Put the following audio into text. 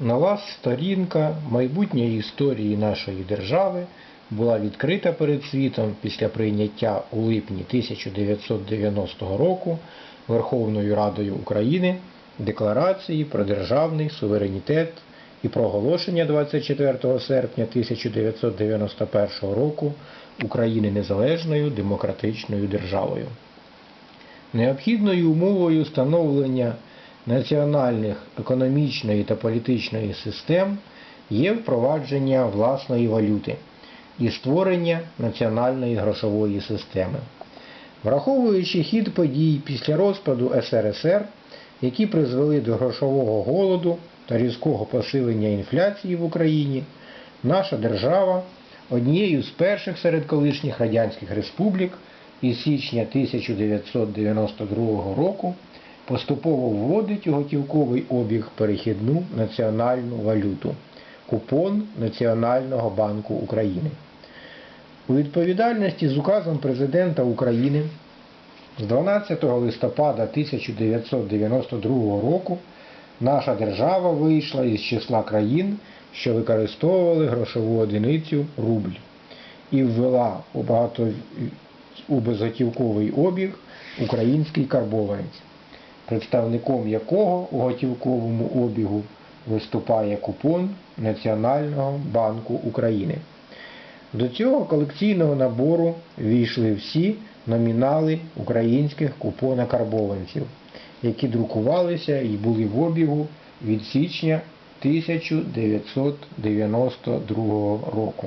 Нова сторінка майбутньої історії нашої держави була відкрита перед світом після прийняття у липні 1990 року Верховною Радою України Декларації про державний суверенітет і проголошення 24 серпня 1991 року України незалежною демократичною державою. Необхідною умовою становлення національних економічної та політичної систем є впровадження власної валюти і створення національної грошової системи. Враховуючи хід подій після розпаду СРСР, які призвели до грошового голоду та різкого посилення інфляції в Україні, наша держава однією з перших серед колишніх радянських республік із січня 1992 року поступово вводить у готівковий обіг перехідну національну валюту купон Національного банку України. У відповідальності з указом Президента України з 12 листопада 1992 року наша держава вийшла із числа країн, що використовували грошову одиницю рубль і ввела у, багато... у безготівковий обіг український карбованець, представником якого у готівковому обігу виступає купон Національного банку України. До цього колекційного набору війшли всі номінали українських купона-карбованців, які друкувалися і були в обігу від січня 1992 року.